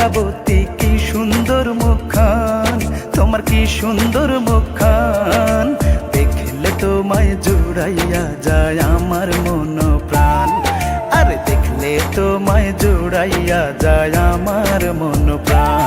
পদ্মাবতী কি সুন্দর মুখান তোমার কি সুন্দর মুখান দেখলে তোমায় জুড়াইয়া যায় আমার মন প্রাণ আরে দেখলে তোমায় জুড়াইয়া যায় আমার মন প্রাণ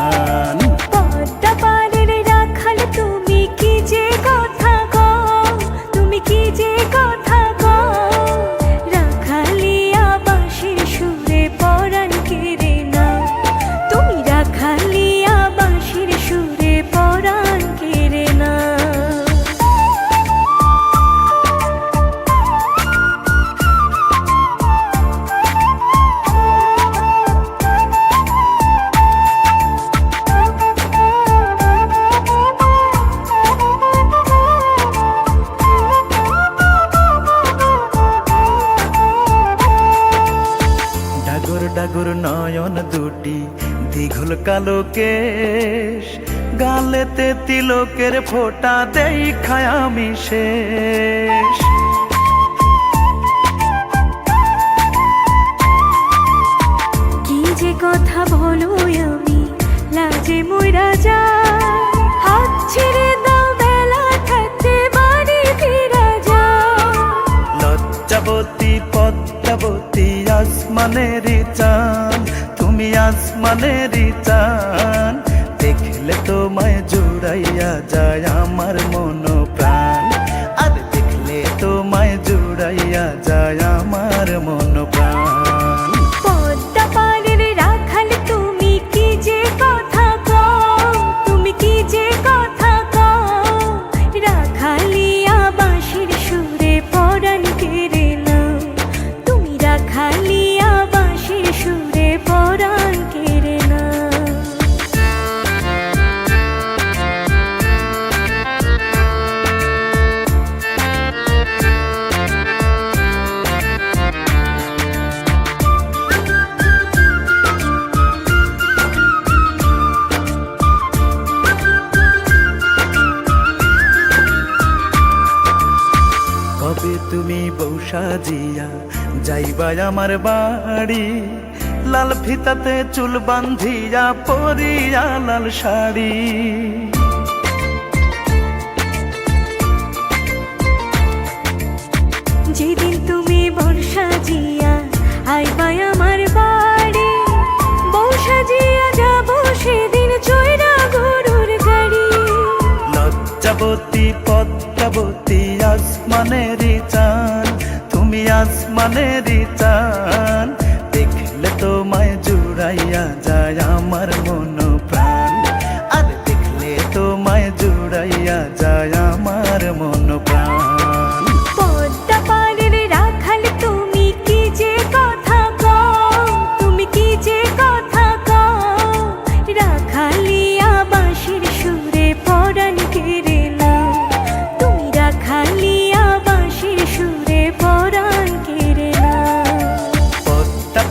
ডাগর নয়ন দুটি দীঘল কালো কেশ। গালেতে তিলকের ফোঁটা দেখায় আমি শেষ। কি যে কথা বলো আমি লাজে মইরা যায়। হাত ছেড়ে দাও বেলা থাকতে বাড়ি ফিরা যায়। লজ্জাবতী পদ্মাবতী আসমানের চান তুমি আসমানের চান তুমি কবে তুমি বৌসা জিয়া যাইবা আমার বাড়ি লাল ফিতাতে চুল বান্ধিয়া পরিয়া লাল শাড়ি। তুমি আসমানের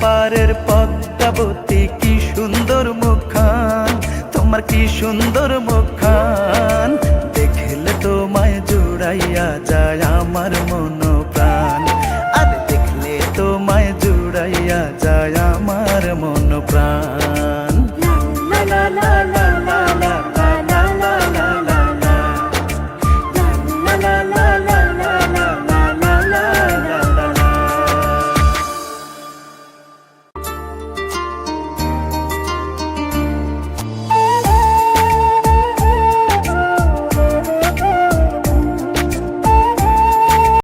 পারের পদ্মাবতী কি সুন্দর মুখান তোমার কি সুন্দর মুখান